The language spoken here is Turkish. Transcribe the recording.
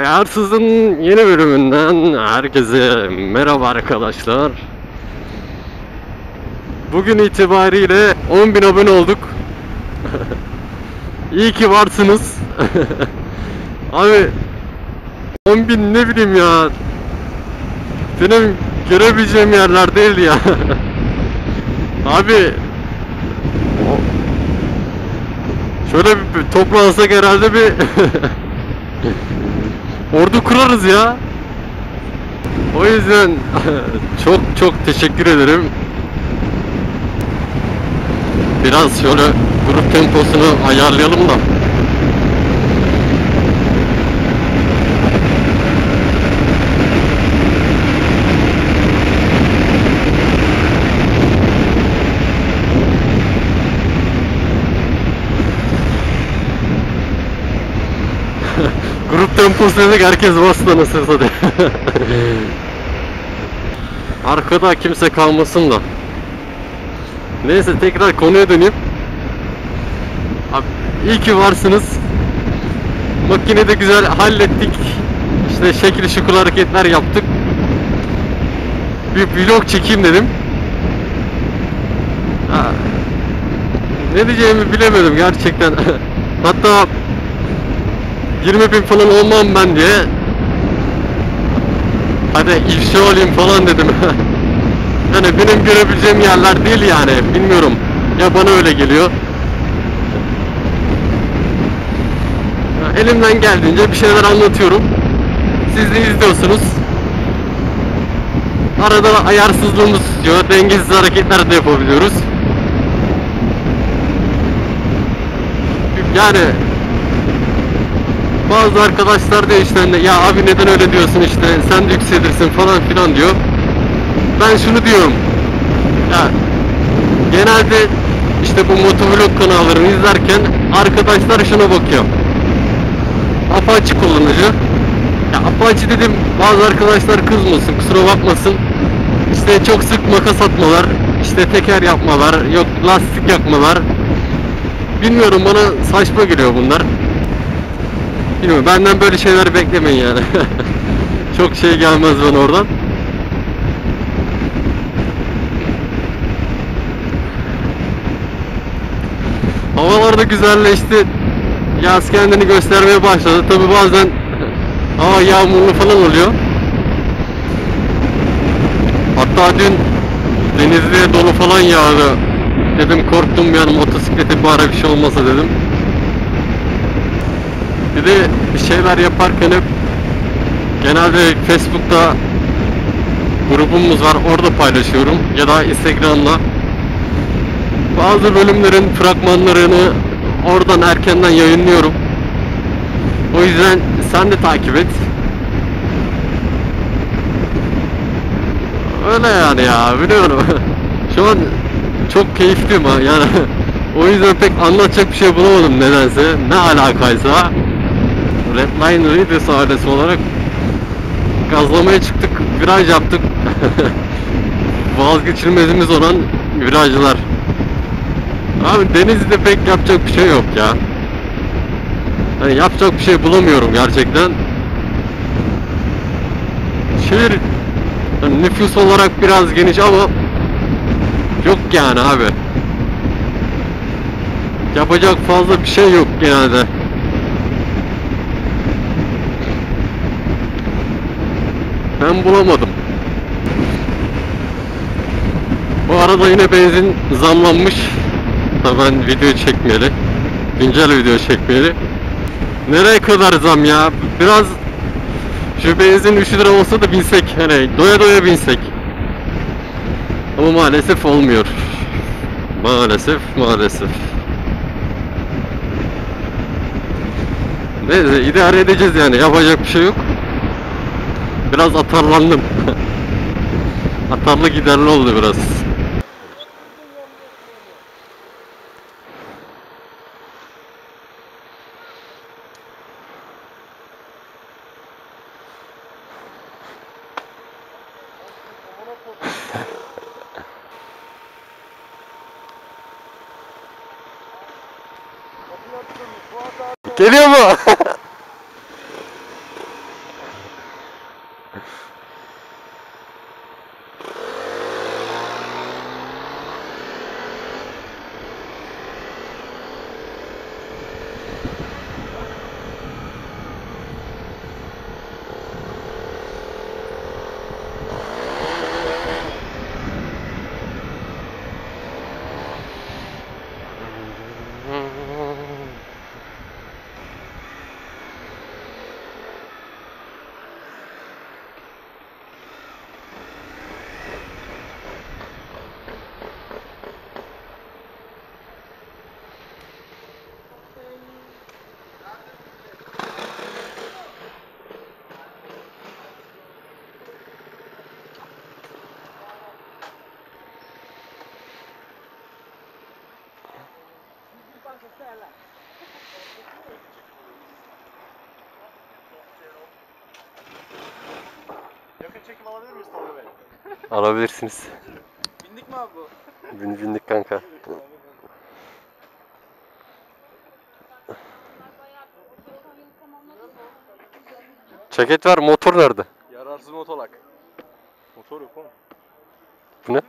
Ayarsız'ın yeni bölümünden herkese merhaba arkadaşlar. Bugün itibariyle 10.000 abone olduk. İyi ki varsınız. Abi 10.000 ne bileyim ya. Benim görebileceğim yerler değil ya. Abi Şöyle bir toplansak herhalde bir ordu kurarız ya. O yüzden çok çok teşekkür ederim. Biraz şöyle grup temposunu ayarlayalım da. Grup temposu dedik herkes bastı nasıl satayım. Arkada kimse kalmasın da. Neyse tekrar konuya döneyim. Abi, iyi ki varsınız. Makine de güzel hallettik. İşte şekil şukul hareketler yaptık. Bir vlog çekeyim dedim. Ha, ne diyeceğimi bilemedim gerçekten. Hatta 20 bin falan olmam ben diye. Hadi ifşa olayım falan dedim. Yani benim görebileceğim yerler değil yani Bilmiyorum. Ya bana öyle geliyor. Elimden geldiğince bir şeyler anlatıyorum. Siz de izliyorsunuz Arada ayarsızlığımız tutuyor Dengesiz hareketler de yapabiliyoruz. Yani bazı arkadaşlar da işte hani, ya abi neden öyle diyorsun işte sen de yükselirsin falan filan diyor. Ben şunu diyorum. Ya genelde işte bu motovlog kanallarını izlerken arkadaşlar şuna bakıyor. Apache kullanıcı. Ya Apache dedim bazı arkadaşlar kızmasın kusura bakmasın. İşte çok sık makas atmalar, işte teker yapmalar, yok lastik yakmalar. Bilmiyorum bana saçma geliyor bunlar. Bilmiyorum benden böyle şeyler beklemeyin yani. Çok şey gelmez bana oradan. Havalar da güzelleşti. Yaz kendini göstermeye başladı. Tabi bazen hava yağmurlu falan oluyor. Hatta dün Denizli'ye dolu falan yağdı. Dedim korktum an motosiklete bari bir şey olmasa dedim. Bir de bir şeyler yaparken hep genelde Facebook'ta grubumuz var orada paylaşıyorum ya da Instagram'da bazı bölümlerin fragmanlarını oradan erkenden yayınlıyorum. O yüzden sen de takip et. Öyle yani ya biliyorum. Şu an çok keyifliyim ha yani. O yüzden pek anlatacak bir şey bulamadım nedense. Ne alakaysa. Redline Readers ailesi olarak gazlamaya çıktık, viraj yaptık. Vazgeçilmezimiz olan virajlar. Abi Denizli'de pek yapacak bir şey yok ya. Hani yapacak bir şey bulamıyorum gerçekten. Şehir hani nüfus olarak biraz geniş ama yok yani abi. Yapacak fazla bir şey yok genelde. Ben bulamadım. Bu arada yine benzin zamlanmış. Ben video çekmeyeli. Güncel video çekmeyeli. Nereye kadar zam ya? Biraz şu benzin 3 lira olsa da binsek. Hani doya doya binsek. Ama maalesef olmuyor. Maalesef maalesef. Neyse idare edeceğiz yani yapacak bir şey yok. Biraz atarlandım. Atarlı giderli oldu biraz. Geliyor mu? Yakın çekim alabilir miyiz Tolga Bey? Alabilirsiniz. Bindik mi abi bu? Bin, bindik kanka. Ceket var motor nerede? Yararsız motolak. Motor yok oğlum. Bu ne?